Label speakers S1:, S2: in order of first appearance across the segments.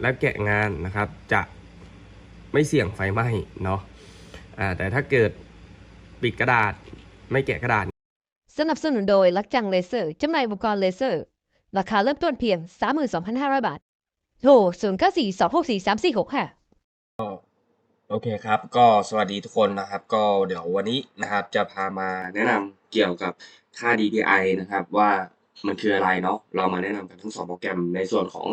S1: และแกะงานนะครับ จะไม่เสี่ยงไฟไหม้เนาะอ่าแต่ถ้าเกิดปิดกระดาษไม่แกะกระดาษ
S2: สนับสนุนโดยลักจังเลเซอร์จำหน่ายอุปกรณ์เลเซอร์ ราคาเริ่มต้นเพียง 32,500 บาทโทร0 9 4 2 6 4 3 4 6 5
S1: โอเคครับ ก็สวัสดีทุกคนนะครับ ก็เดี๋ยววันนี้นะครับจะพามาแนะนำเกี่ยวกับค่า DPI นะครับว่า มันคืออะไรเนาะเรามาแนะนำกันทั้งสองโปรแกรมในส่วนของ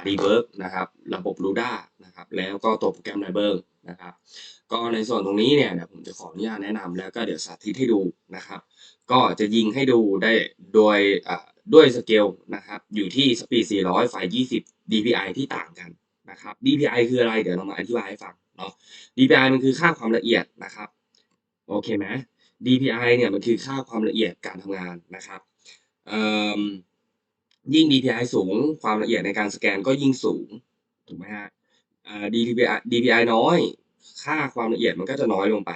S1: r d w o r k นะครับระบบ Luda นะครับแล้วก็ตัวโปรแกรม l i b e r นะครับก็ในส่วนตรงนี้เนี่ยเดี๋ยวผมจะขออนุญาตแนะนำแล้วก็เดี๋ยวสาธิตให้ดูนะครับ ก็จะยิงให้ดูได้โดยด้วยสเกลนะครับอยู่ที่สปีด 400 ไฟ 20 DPI ที่ต่างกันนะครับ DPI คืออะไรเดี๋ยวเรามาอธิบายให้ฟังเนาะ DPI มันคือค่าความละเอียดนะครับโอเคไหม DPI เนี่ยมันคือค่าความละเอียดการทำงานนะครับ ยิ่ง DPI สูงความละเอียดในการสแกนก็ยิ่งสูงถูกไหมฮะเอ่อ DPI DPI น้อย ค่าความละเอียดมันก็จะน้อยลงไป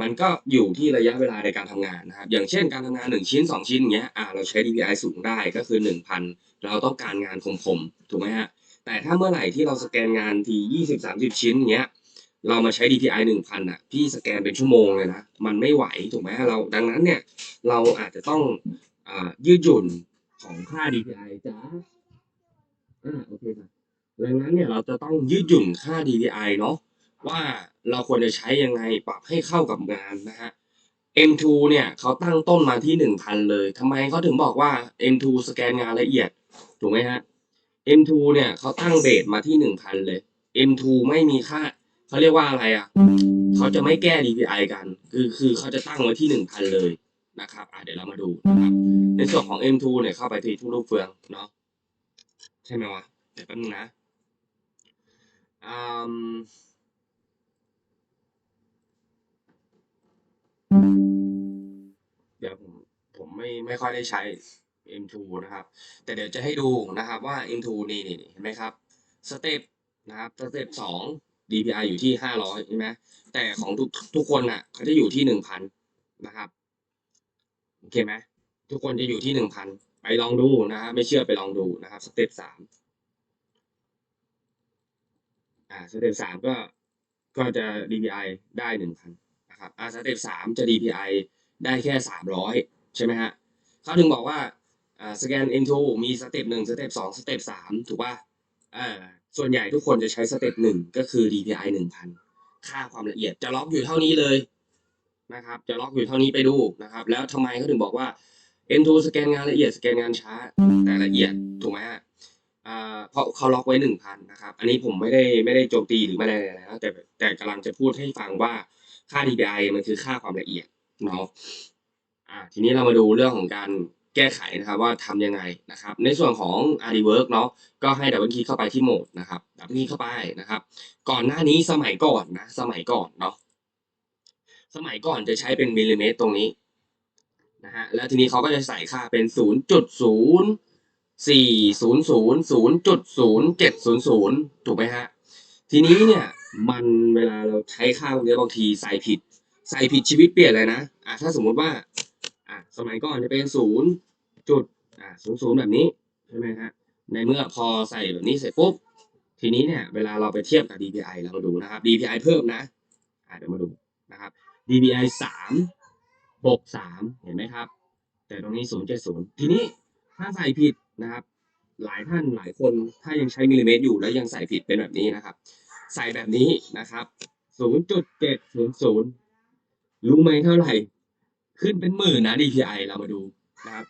S1: มันก็อยู่ที่ระยะเวลาในการทำงานนะครับ อย่างเช่นการทำงาน 1 ชิ้น 2 ชิ้นอย่างเงี้ยอ่าเราใช้ DPI สูงได้ก็คือ 1,000 เราต้องการงานคมๆถูกไหมฮะ แต่ถ้าเมื่อไหร่ที่เราสแกนงานที 20-30 ชิ้นอย่างเงี้ยเรามาใช้ DPI 1,000อะพี่สแกนเป็นชั่วโมงเลยนะ มันไม่ไหวถูกไหมเราดังนั้นเนี่ย เราอาจจะต้อง ยืดหยุ่นของค่า DPI จ้าอ่าโอเคครับดังนั้นเนี่ยเราจะต้องยืดหยุ่นค่า DPI เนาะว่าเราควรจะใช้ยังไงปรับให้เข้ากับงานนะฮะ M2 เนี่ยเขาตั้งต้นมาที่ 1,000 เลยทำไมเขาถึงบอกว่า M2 สแกนงานละเอียด ถูกไหมฮะ M2 เนี่ยเขาตั้งเบสมาที่ 1,000 เลย M2 ไม่มีค่าเขาเรียกว่าอะไรอะเขาจะไม่แก้ DPI กัน คือคือเขาจะตั้งไว้ที่หนึ่งพันเลย นะครับอะเดี๋ยวเรามาดูนะครับในส่วนของ M2 เนี่ยเข้าไปที่ทุกลูกเฟืองเนาะใช่ไหมวะเดี๋ยวแป๊บนึงนะอืมเดี๋ยวผมผมไม่ไม่ค่อยได้ใช้ M2 นะครับ แต่เดี๋ยวจะให้ดูนะครับว่า M2 นี่นี่เห็นไหมครับสเต็ปนะครับสเต็ปสอง DPI อยู่ที่ห้าร้อยใช่ไหมแต่ของทุกทุกคนน่ะเขาจะอยู่ที่หนึ่งพันนะครับ โอเคไหมทุกคนจะอยู่ที่หนึ่งพันไปลองดูนะฮะไม่เชื่อไปลองดูนะครับสเต็ปสามอ่าสเต็ปสามก็ก็จะ DPI ได้หนึ่งพันนะครับอ่าสเต็ปสามจะ DPI ได้แค่สามร้อยใช่ไหมฮะเขาถึงบอกว่าอ่าสแกน M2 มีสเต็ปหนึ่งสเต็ปสองสเต็ปสามถูกป่ะอ่าส่วนใหญ่ทุกคนจะใช้สเต็ปหนึ่งก็คือ DPI หนึ่งพันค่าความละเอียดจะล็อกอยู่เท่านี้เลย นะครับ จะล็อกอยู่เท่านี้ไปดูนะครับ แล้วทำไมเขาถึงบอกว่า M2 สแกนงานละเอียดสแกนงานช้าแต่ละเอียดถูกไหมฮะเพราะเขาล็อกไว้หนึ่งพันนะครับ อันนี้ผมไม่ได้ไม่ได้โจมตีหรือไม่ได้อะไรนะแต่แต่กำลังจะพูดให้ฟังว่าค่า DPI มันคือค่าความละเอียดเนาะทีนี้เรามาดูเรื่องของการแก้ไขนะครับว่าทำยังไงนะครับ ในส่วนของ r d w o r k เนาะก็ให้ดับเบิลคลิกเข้าไปที่โหมดนะครับดับเบิลคลิกเข้าไปนะครับ ก่อนหน้านี้สมัยก่อนนะสมัยก่อนเนาะ สมัยก่อนจะใช้เป็นมิลลิเมตรตรงนี้นะฮะแล้วทีนี้เขาก็จะใส่ค่าเป็นศูนย์จุดศูนย์สี่ศูนย์ศูนย์ศูนย์จุดศูนย์เจ็ดศูนย์ศูนย์ถูกไหมฮะ ทีนี้เนี่ยมันเวลาเราใช้ค่าพวกนี้บางทีใส่ผิด ใส่ผิดชีวิตเปลี่ยนเลยนะอะถ้าสมมติว่าอะสมัยก่อนจะเป็นศูนย์จุดอะศูนย์ศูนย์แบบนี้ใช่ไหมฮะในเมื่อพอใส่แบบนี้เสร็จปุ๊บ ทีนี้เนี่ยเวลาเราไปเทียบกับ DPI เรามาดูนะครับ DPI เพิ่มนะอ่าเดี๋ยวมาดูนะครับ DPI สามบวกสามเห็นไหมครับ แต่ตรงนี้ศูนย์เจ็ดศูนย์ทีนี้ถ้าใส่ผิดนะครับ หลายท่านหลายคนถ้ายังใช้มิลลิเมตรอยู่แล้วยังใส่ผิดเป็นแบบนี้นะครับ ใส่แบบนี้นะครับศูนย์จุดเจ็ดศูนย์ศูนย์รู้ไหมเท่าไหร่ ขึ้นเป็นหมื่นนะ DPI เรามาดูนะครับ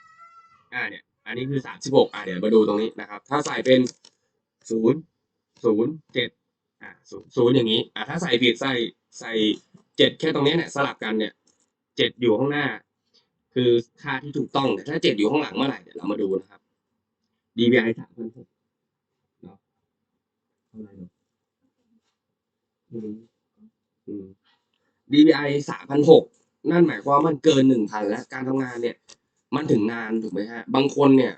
S1: อ่าเนี่ย อันนี้คือสามสิบหกอ่าเดี๋ยวมาดูตรงนี้นะครับ ถ้าใส่เป็นศูนย์ศูนย์เจ็ดอ่าศูนย์ศูนย์อย่างนี้ อ่าถ้าใส่ผิดใส่ใส่ เจ็ดแค่ตรงนี้เนี่ยสลับกันเนี่ยเจ็ดอยู่ข้างหน้า คือค่าที่ถูกต้องแต่ถ้าเจ็ดอยู่ข้างหลังเมื่อไหร่เดี๋ยวเรามาดูนะครับ DPI สามพันหกเนาะเท่าไหร่เนาะอืมอืม DPI สามพันหกนั่นหมายความว่ามันเกินหนึ่งพันแล้วการทำงานเนี่ย มันถึงนานถูกไหมฮะ บางคนเนี่ย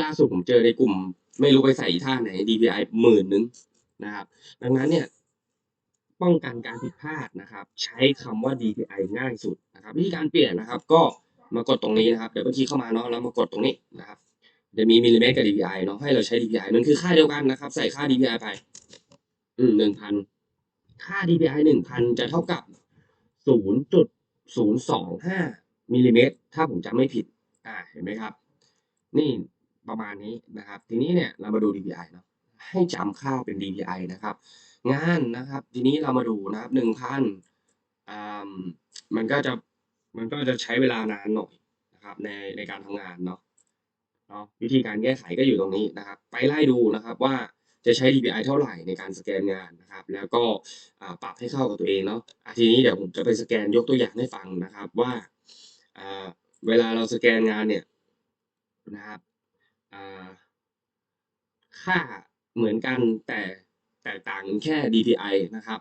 S1: ล่าสุดผมเจอในกลุ่ม ไม่รู้ไปใส่ท่าไหน DPI หมื่นนึงนะครับ ดังนั้นเนี่ย ป้องกันการผิดพลาดนะครับ ใช้คำว่า DPI ง่ายสุดนะครับวิธีการเปลี่ยนนะครับ ก็มากดตรงนี้นะครับเดี๋ยวบางทีเข้ามาเนาะแล้วมากดตรงนี้นะครับจะมีมิลลิเมตรกับ DPI เนาะให้เราใช้ DPI มันคือค่าเดียวกันนะครับ ใส่ค่า DPI ไป อืมหนึ่งพันค่า DPI หนึ่งพันจะเท่ากับศูนย์จุดศูนย์สองห้ามิลลิเมตรถ้าผมจำไม่ผิด อ่าเห็นไหมครับ นี่ประมาณนี้นะครับ ทีนี้เนี่ยเรามาดู DPI เนาะ ให้จำค่าเป็น DPI นะครับ งานนะครับ ทีนี้เรามาดูนะครับหนึ่งพันอ่ามันก็จะมันก็จะใช้เวลานานหน่อยนะครับ ในในการทำงานเนาะเนาะวิธีการแก้ไขก็อยู่ตรงนี้นะครับ ไปไล่ดูนะครับว่าจะใช้ DPI เท่าไหร่ในการสแกนงานนะครับ แล้วก็ปรับให้เข้ากับตัวเองเนาะอะทีนี้เดี๋ยวผมจะไปสแกนยกตัวอย่างให้ฟังนะครับว่าเวลาเราสแกนงานเนี่ยนะครับค่า เหมือนกันแต่แตกต่างแค่ DPI นะครับ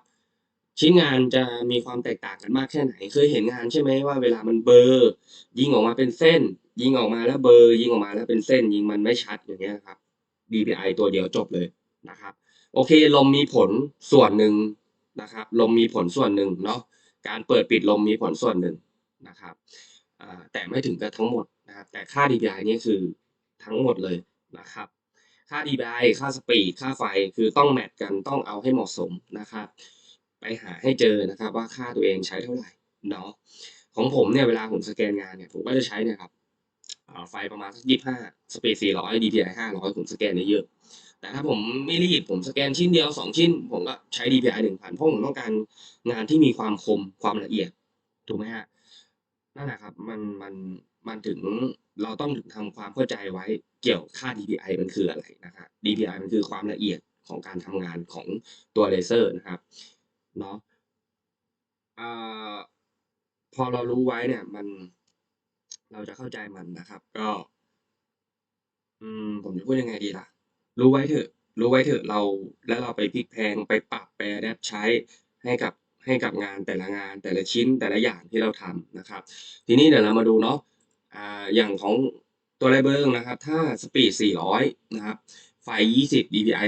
S1: ชิ้นงานจะมีความแตกต่างกันมากแค่ไหน เคยเห็นงานใช่ไหมว่าเวลามันเบอร์ยิงออกมาเป็นเส้น ยิงออกมาแล้วเบอร์ยิงออกมาแล้วเป็นเส้น ยิงมันไม่ชัดอย่างเงี้ยครับ DPI ตัวเดียวจบเลยนะครับ โอเคลมมีผลส่วนหนึ่งนะครับ ลมมีผลส่วนหนึ่งเนาะการเปิดปิดลมมีผลส่วนหนึ่งนะครับแต่ไม่ถึงกับทั้งหมดนะครับแต่ค่า DPI นี่คือทั้งหมดเลยนะครับ ค่า DPI ค่าสปีดค่าไฟคือต้องแมทกันต้องเอาให้เหมาะสมนะครับไปหาให้เจอนะครับว่าค่าตัวเองใช้เท่าไหร่เนาะของผมเนี่ยเวลาผมสแกนงานเนี่ยผมก็จะใช้เนี่ยครับไฟประมาณสักยี่ห้าสปีดสี่ร้อย DPI ห้าร้อยผมสแกนได้เยอะ แต่ถ้าผมไม่รีบผมสแกนชิ้นเดียวสองชิ้น ผมก็ใช้ DPI หนึ่งพันเพราะผมต้องการงานที่มีความคมความละเอียดถูกไหมฮะ นั่นแหละครับ มันมันมันถึงเราต้องถึงทำความเข้าใจไว้เกี่ยวค่า DPI มันคืออะไรนะครับ DPI มันคือความละเอียดของการทำงานของตัวเลเซอร์นะครับเนาะพอเรารู้ไว้เนี่ยมันเราจะเข้าใจมันนะครับ ก็ อืม ผมจะพูดยังไงดีล่ะ รู้ไว้เถอะ รู้ไว้เถอะเราแล้วเราไปพลิกแพงไปปรับไปอดใช้ให้กับ ให้กับงานแต่ละงานแต่ละชิ้นแต่ละอย่างที่เราทำนะครับ ทีนี้เดี๋ยวเรามาดูเนาะอ่าอย่างของตัวไรเบิงนะครับ ถ้าสปีด 400 นะครับ ไฟ 20 DPI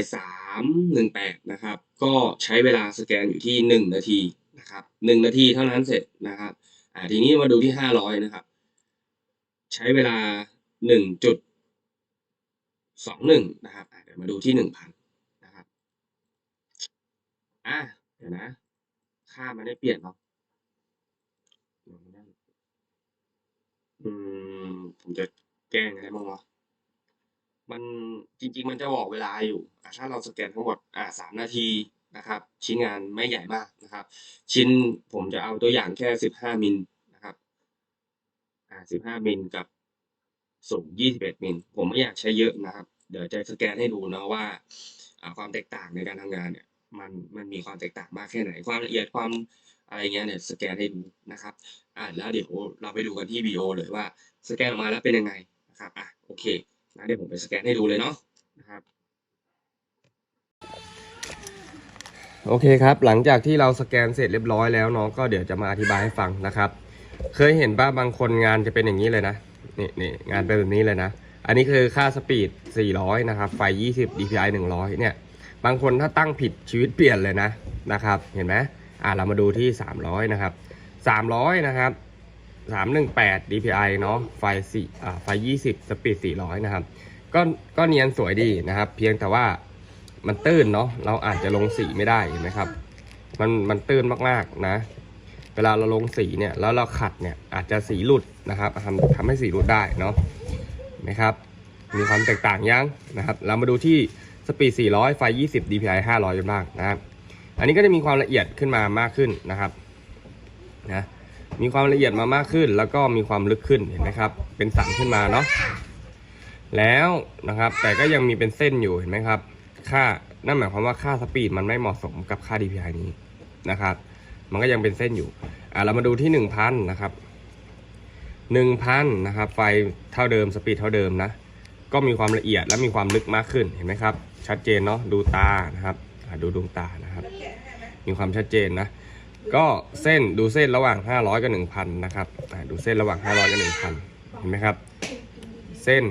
S1: 318 นะครับ ก็ใช้เวลาสแกนอยู่ที่ 1 นาทีนะครับ 1 นาทีเท่านั้นเสร็จนะครับอ่าทีนี้มาดูที่ 500 นะครับ ใช้เวลา1จุด21 นะครับเดี๋ยวมาดูที่ 1,000 นะครับ อะ เดี๋ยวนะ ค่ามันได้เปลี่ยนเนาะอืม ผมจะแก้ยังไงบ้างวะมันจริง ๆ มันจะบอกเวลาอยู่ถ้าเราสแกนทั้งหมดอ่าสามนาทีนะครับ ชิ้นงานไม่ใหญ่มากนะครับ ชิ้นผมจะเอาตัวอย่างแค่15มิลนะครับอ่า15มิลกับสูง21มิลผมไม่อยากใช้เยอะนะครับ เดี๋ยวจะสแกนให้ดูนะว่าอ่าความแตกต่างในการทำงานเนี่ย มันมันมีความแตกต่างมากแค่ไหน ความละเอียดความอะไรเงี้ยเนี่ยสแกนให้ดูนะครับอ่าแล้วเดี๋ยวเราไปดูกันที่วิดีโอเลยว่าสแกนออกมาแล้วเป็นยังไงนะครับอะโอเคนะเดี๋ยวผมไปสแกนให้ดูเลยเนาะนะครับโอเคครับ หลังจากที่เราสแกนเสร็จเรียบร้อยแล้วเนาะก็เดี๋ยวจะมาอธิบายให้ฟังนะครับ เคยเห็นป่ะบางคนงานจะเป็นอย่างนี้เลยนะนี่นี่งานเป็นแบบนี้เลยนะ อันนี้คือค่าสปีด 400 นะครับ ไฟ 20 DPI 100 เนี่ย บางคนถ้าตั้งผิดชีวิตเปลี่ยนเลยนะนะครับ เห็นไหมอ่าเรามาดูที่ 300 นะครับ 300 นะครับ 318 DPI เนาะไฟ4อ่าไฟ 20 สปีด 400 นะครับ ก็ก็เนียนสวยดีนะครับ เพียงแต่ว่ามันตื้นเนาะเราอาจจะลงสีไม่ได้เห็นไหมครับ มันมันตื้นมากๆนะ เวลาเราลงสีเนี่ยแล้วเราขัดเนี่ยอาจจะสีหลุดนะครับทำทำให้สีหลุดได้เนาะนะครับ มีความแตกต่างยังนะครับ เรามาดูที่ สปีด 400 ไฟ 20 DPI 500กันบ้างนะครับ อันนี้ก็จะมีความละเอียดขึ้นมามากขึ้นนะครับนะมีความละเอียดมามากขึ้น แล้วก็มีความลึกขึ้นเห็นไหมครับ เป็นสันขึ้นมาเนาะแล้วนะครับ แต่ก็ยังมีเป็นเส้นอยู่เห็นไหมครับ ค่านั่นหมายความว่าค่าสปีดมันไม่เหมาะสมกับค่า DPI นี้นะครับ มันก็ยังเป็นเส้นอยู่อ่าเรามาดูที่หนึ่งพันนะครับหนึ่งพันนะครับ ไฟเท่าเดิมสปีดเท่าเดิมนะก็มีความละเอียดและมีความลึกมากขึ้นเห็นไหมครับ ชัดเจนเนาะดูตานะครับอ่าดูดวงตานะครับ มีความชัดเจนนะ ก็เส้นดูเส้นระหว่าง 500 กับ 1,000 นะครับอ่าดูเส้นระหว่าง 500 กับ 1,000 เห็นไหมครับ เส้น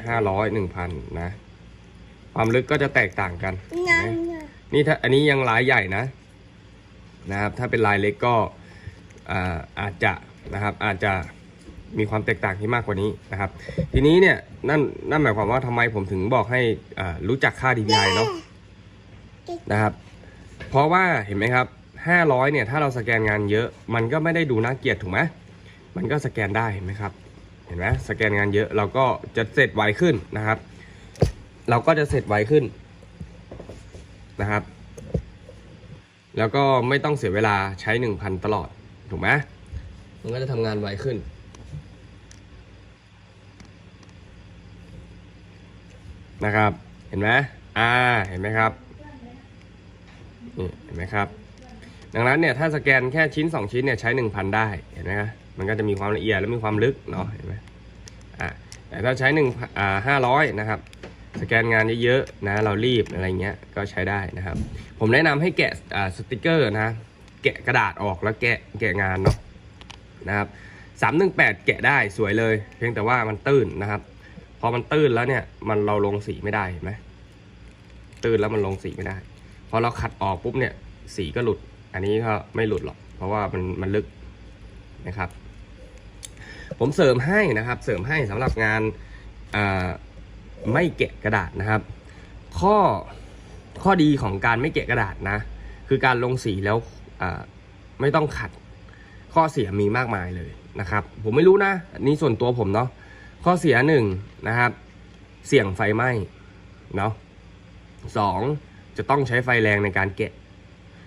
S1: 500 1,000 นะ ความลึกก็จะแตกต่างกันเห็นไหมนี่ถ้าอันนี้ยังลายใหญ่นะนะครับ ถ้าเป็นลายเล็กก็อ่าอาจจะนะครับอาจจะ มีความแตกต่างที่มากกว่านี้นะครับ ทีนี้เนี่ยนั่นนั่นหมายความว่าทำไมผมถึงบอกให้รู้จักค่า DPI เนาะนะครับ เพราะว่าเห็นไหมครับ 500 เนี่ยถ้าเราสแกนงานเยอะ มันก็ไม่ได้ดูน่าเกลียดถูกไหมมันก็สแกนได้เห็นไหมครับ เห็นไหมสแกนงานเยอะเราก็จะเสร็จไวขึ้นนะครับ เราก็จะเสร็จไวขึ้นนะครับ แล้วก็ไม่ต้องเสียเวลาใช้ 1,000 ตลอดถูกไหมมันก็จะทำงานไวขึ้น นะครับ เห็นไหมอ่าเห็นไหมครับนี่เห็นไหมครับ ดังนั้นเนี่ยถ้าสแกนแค่ชิ้น 2 ชิ้นเนี่ยใช้ 1,000 ได้เห็นไหมครับมันก็จะมีความละเอียดและมีความลึกเนาะเห็นไหมอ่าแต่ถ้าใช้1อ่า500นะครับ สแกนงานเยอะๆนะ เรารีบอะไรเงี้ยก็ใช้ได้นะครับ ผมแนะนำให้แกะอ่าสติกเกอร์นะแกะกระดาษออกแล้วแกะแกะงานเนาะนะครับ318แกะได้สวยเลย เพียงแต่ว่ามันตื้นนะครับ พอมันตื้นแล้วเนี่ย มันเราลงสีไม่ได้เห็นไหมตื้นแล้วมันลงสีไม่ได้พอเราขัดออกปุ๊บเนี่ย สีก็หลุด อันนี้ก็ไม่หลุดหรอก เพราะว่ามันมันลึกนะครับ ผมเสริมให้นะครับ เสริมให้สำหรับงานไม่แกะกระดาษนะครับ ข้อข้อดีของการไม่แกะกระดาษนะ คือการลงสีแล้วไม่ต้องขัด ข้อเสียมีมากมายเลยนะครับ ผมไม่รู้นะ อันนี้ส่วนตัวผมเนาะ ข้อเสียหนึ่งนะครับ เสี่ยงไฟไหม้เนาะสองจะต้องใช้ไฟแรงในการแกะ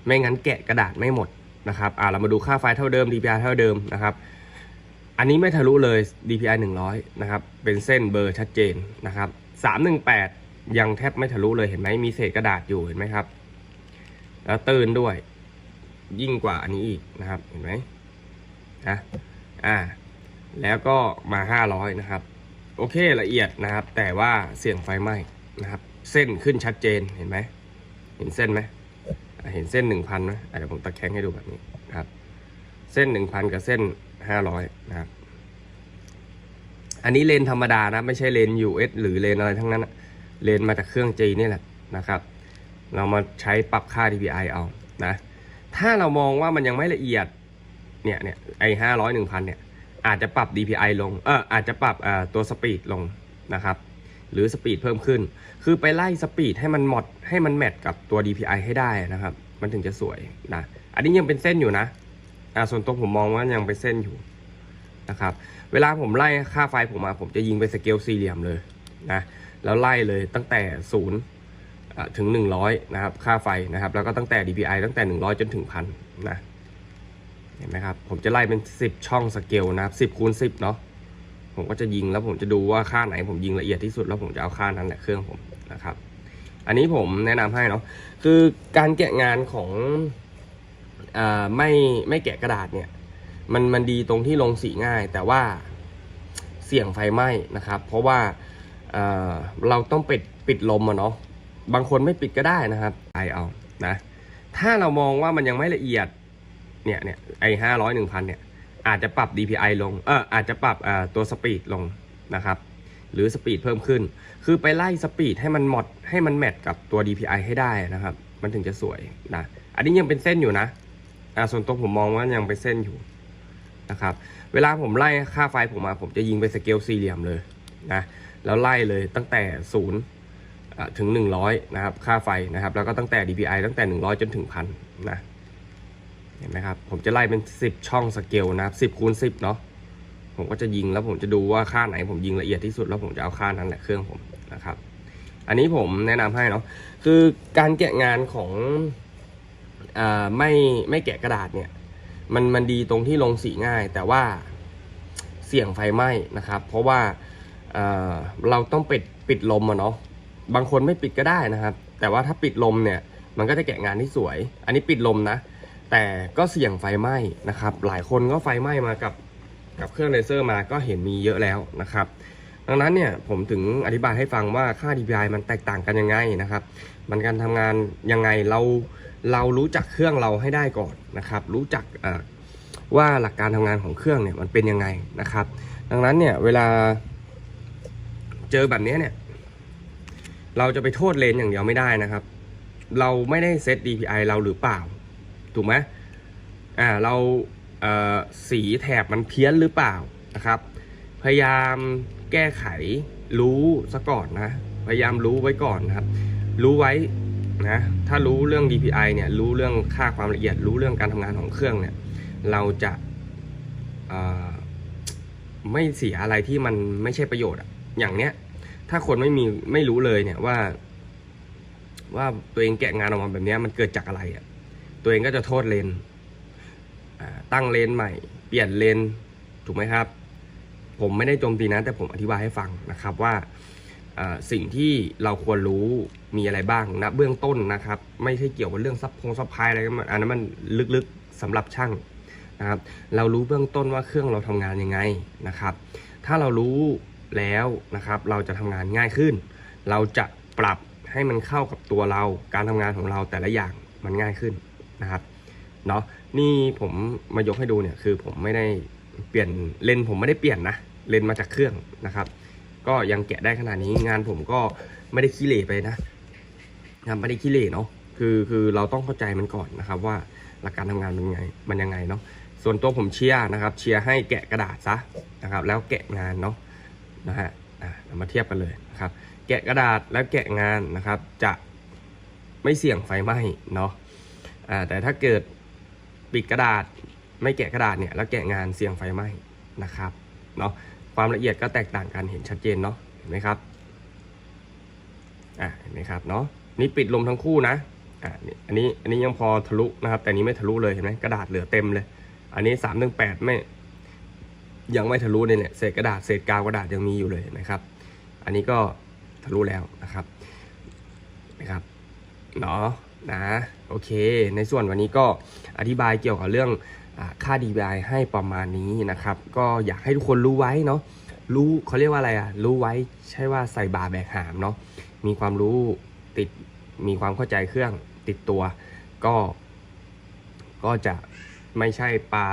S1: ไม่งั้นแกะกระดาษไม่หมดนะครับอ่าเรามาดูค่าไฟเท่าเดิม DPI เท่าเดิมนะครับ อันนี้ไม่ทะลุเลย DPI 100 นะครับ เป็นเส้นเบอร์ชัดเจนนะครับ 318 ยังแทบไม่ทะลุเลยเห็นไหมมีเศษกระดาษอยู่เห็นไหมครับ แล้วตื่นด้วยยิ่งกว่าอันนี้อีกนะครับ เห็นไหมนะอ่า แล้วก็มา 500 นะครับ โอเคละเอียดนะครับ แต่ว่าเสี่ยงไฟไหม้นะครับ เส้นขึ้นชัดเจนเห็นไหมเห็นเส้นไหมเห็นเส้น 1,000ไหมเดี๋ยวผมตะแคงให้ดูแบบนี้นะครับ เส้น 1,000 กับเส้น 500 นะครับ อันนี้เลนธรรมดานะไม่ใช่เลน US หรือเลนอะไรทั้งนั้นเลนมาจากเครื่องจีนนี่แหละนะครับ เรามาใช้ปรับค่า DPI เอานะถ้าเรามองว่ามันยังไม่ละเอียดเนี่ยเนี่ยไอ้ห้าร้อยหนึ่งพันเนี่ย อาจจะปรับ DPI ลง เอออาจจะปรับตัวสปีดลงนะครับ หรือสปีดเพิ่มขึ้น คือไปไล่สปีดให้มันหมดให้มันแมทกับตัว DPI ให้ได้นะครับ มันถึงจะสวยนะ อันนี้ยังเป็นเส้นอยู่นะ อ่า ส่วนตัวผมมองว่ายังเป็นเส้นอยู่นะครับ เวลาผมไล่ค่าไฟผมมา ผมจะยิงไปสเกลสี่เหลี่ยมเลยนะ แล้วไล่เลยตั้งแต่ศูนย์ถึง 100 นะครับ ค่าไฟนะครับ แล้วก็ตั้งแต่ DPI ตั้งแต่ 100 จนถึงพันนะ เห็นไหมครับ ผมจะไล่เป็น 10 ช่องสเกลนะครับ10คูณ10 เนาะผมก็จะยิงแล้วผมจะดูว่าค่าไหนผมยิงละเอียดที่สุดแล้วผมจะเอาค่านั้นแหละเครื่องผมนะครับ อันนี้ผมแนะนำให้เนาะคือการแกะงานของอไม่ไม่แกะกระดาษเนี่ย มันมันดีตรงที่ลงสีง่าย แต่ว่าเสี่ยงไฟไหม้นะครับ เพราะว่าเเราต้องปิดปิดลมอะเนาะบางคนไม่ปิดก็ได้นะครับไอเอานะถ้าเรามองว่ามันยังไม่ละเอียด เนี่ยเนี่ยไอห้าร้อยหนึ่งพันเนี่ยอาจจะปรับ DPI ลงเอออาจจะปรับตัวสปีดลงนะครับ หรือสปีดเพิ่มขึ้น คือไปไล่สปีดให้มันหมดให้มันแมทกับตัว DPI ให้ได้นะครับ มันถึงจะสวยนะอันนี้ยังเป็นเส้นอยู่นะอ่าส่วนตัวผมมองว่ายังเป็นเส้นอยู่นะครับ เวลาผมไล่ค่าไฟผมมา ผมจะยิงไปสเกลสี่เหลี่ยมเลยนะแล้วไล่เลยตั้งแต่ศูนย์ถึง 100 นะครับ ค่าไฟนะครับ แล้วก็ตั้งแต่ DPI ตั้งแต่ 100 จนถึงพันนะ เห็นไหมครับ ผมจะไล่เป็น 10 ช่องสเกลนะครับ10คูณ10 เนาะผมก็จะยิงแล้วผมจะดูว่าค่าไหนผมยิงละเอียดที่สุดแล้วผมจะเอาค่านั้นแหละเครื่องผมนะครับ อันนี้ผมแนะนำให้เนาะคือการแกะงานของอไม่ไม่แกะกระดาษเนี่ยมันมันดีตรงที่ลงสีง่าย แต่ว่าเสี่ยงไฟไหม้นะครับ เพราะว่าเเราต้องปิดปิดลมอะเนาะบางคนไม่ปิดก็ได้นะครับ แต่ว่าถ้าปิดลมเนี่ย มันก็จะแกะงานที่สวย อันนี้ปิดลมนะ แต่ก็เสี่ยงไฟไหม้นะครับ หลายคนก็ไฟไหม้มากับกับเครื่องเลเซอร์มาก็เห็นมีเยอะแล้วนะครับ ดังนั้นเนี่ยผมถึงอธิบายให้ฟังว่าค่า DPI มันแตกต่างกันยังไงนะครับ มันการทำงานยังไงเราเรารู้จักเครื่องเราให้ได้ก่อนนะครับ รู้จักว่าหลักการทำงานของเครื่องเนี่ยมันเป็นยังไงนะครับ ดังนั้นเนี่ยเวลาเจอแบบนี้เนี่ย เราจะไปโทษเลนอย่างเดียวไม่ได้นะครับ เราไม่ได้เซต DPI เราหรือเปล่า ถูกไหมอ่าเราเอ่อสีแถบมันเพี้ยนหรือเปล่านะครับ พยายามแก้ไขรู้ซะก่อนนะ พยายามรู้ไว้ก่อนนะครับ รู้ไว้นะถ้ารู้เรื่อง DPI เนี่ยรู้เรื่องค่าความละเอียด รู้เรื่องการทำงานของเครื่องเนี่ยเราจะไม่เสียอะไรที่มันไม่ใช่ประโยชน์อะอย่างเนี้ย ถ้าคนไม่มีไม่รู้เลยเนี่ยว่า ว่าตัวเองแกะงานออกมาแบบเนี้ยมันเกิดจากอะไรอะ ตัวเองก็จะโทษเลนตั้งเลนใหม่ เปลี่ยนเลนถูกไหมครับ ผมไม่ได้โจมตีนะแต่ผมอธิบายให้ฟังนะครับว่าสิ่งที่เราควรรู้มีอะไรบ้างนะเบื้องต้นนะครับ ไม่ใช่เกี่ยวกับเรื่องซับพงซับพายอะไรมันอันนั้นมันลึกๆสำหรับช่างนะครับเรารู้เบื้องต้นว่าเครื่องเราทำงานยังไงนะครับ ถ้าเรารู้แล้วนะครับเราจะทำงานง่ายขึ้น เราจะปรับให้มันเข้ากับตัวเราการทำงานของเราแต่ละอย่างมันง่ายขึ้น นะครับเนาะนี่ผมมายกให้ดูเนี่ยคือผมไม่ได้เปลี่ยนเลนผมไม่ได้เปลี่ยนนะเลนมาจากเครื่องนะครับ ก็ยังแกะได้ขนาดนี้งานผมก็ไม่ได้ขี้เหร่ไปนะงานไม่ได้ขี้เหร่เนาะคือคือเราต้องเข้าใจมันก่อนนะครับว่าหลักการทำงานมันไงมันยังไงเนาะส่วนตัวผมเชียร์นะครับ เชียร์ให้แกะกระดาษซะนะครับ แล้วแกะงานเนาะนะฮะอะเรามาเทียบกันเลยนะครับ แกะกระดาษแล้วแกะงานนะครับ จะไม่เสี่ยงไฟไหม้เนาะ อ่าแต่ถ้าเกิดปิดกระดาษไม่แกะกระดาษเนี่ยแล้วแกะงานเสี่ยงไฟไหม้นะครับเนาะความละเอียดก็แตกต่างกันเห็นชัดเจนเนาะเห็นไหมครับอะเห็นไหมครับเนาะนี่ปิดลมทั้งคู่นะอะนี่อันนี้อันนี้ยังพอทะลุนะครับ แต่นี้ไม่ทะลุเลยเห็นไหมกระดาษเหลือเต็มเลย อันนี้สามหนึ่งแปดไม่ยังไม่ทะลุเลยเนี่ยเศษกระดาษเศษกาวกระดาษยังมีอยู่เลยเห็นไหมครับ อันนี้ก็ทะลุแล้วนะครับนะครับเนาะ นะโอเค ในส่วนวันนี้ก็อธิบายเกี่ยวกับเรื่องอาค่า DPI ให้ประมาณนี้นะครับ ก็อยากให้ทุกคนรู้ไว้เนาะรู้เขาเรียกว่าอะไรอะรู้ไว้ใช่ว่าใส่บาแบกหามเนาะมีความรู้ติดมีความเข้าใจเครื่องติดตัว ก็ ก็จะไม่ใช่ปลา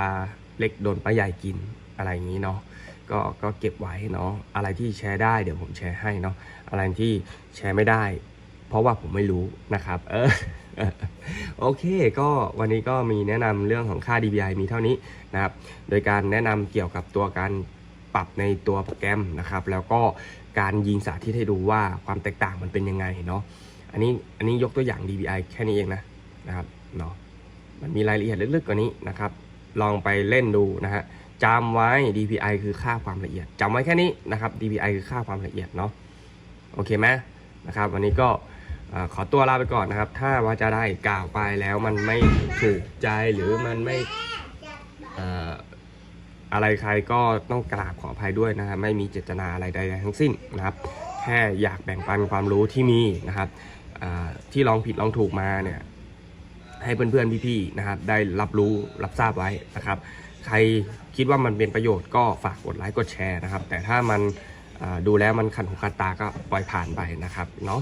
S1: เล็กโดนปลาใหญ่กินอะไรอย่างนี้เนาะก็ก็เก็บไว้เนาะอะไรที่แชร์ได้เดี๋ยวผมแชร์ให้เนาะอะไรที่แชร์ไม่ได้ เพราะว่าผมไม่รู้นะครับเออโอเค ก็วันนี้ก็มีแนะนำเรื่องของค่า DPI มีเท่านี้นะครับ โดยการแนะนำเกี่ยวกับตัวการปรับในตัวโปรแกรมนะครับ แล้วก็การยิงสาธิตให้ดูว่าความแตกต่างมันเป็นยังไงเนาะอันนี้อันนี้ยกตัวอย่าง DPI แค่นี้เองนะนะครับเนาะมันมีรายละเอียดลึกๆกว่านี้นะครับ ลองไปเล่นดูนะฮะจำไว้ DPI คือค่าความละเอียดจำไว้แค่นี้นะครับ DPI คือค่าความละเอียดเนาะโอเคไหมนะครับ วันนี้ก็ อขอตัวลาไปก่อนนะครับ ถ้าว่าจะได้กล่าวไปแล้วมันไม่ถูกใจหรือมันไม่เอ่อะไรใครก็ต้องกราบขออภัยด้วยนะครับไม่มีเจตนาอะไรใดๆทั้งสิ้นนะครับ แค่อยากแบ่งปันความรู้ที่มีนะครับที่ลองผิดลองถูกมาเนี่ยให้เพื่อนๆพี่ๆนะครับ ได้รับรู้รับทราบไว้นะครับ ใครคิดว่ามันเป็นประโยชน์ก็ฝากกดไลค์กดแชร์นะครับ แต่ถ้ามันดูแล้วมันขัดหูขัดตาก็ปล่อยผ่านไปนะครับเนาะ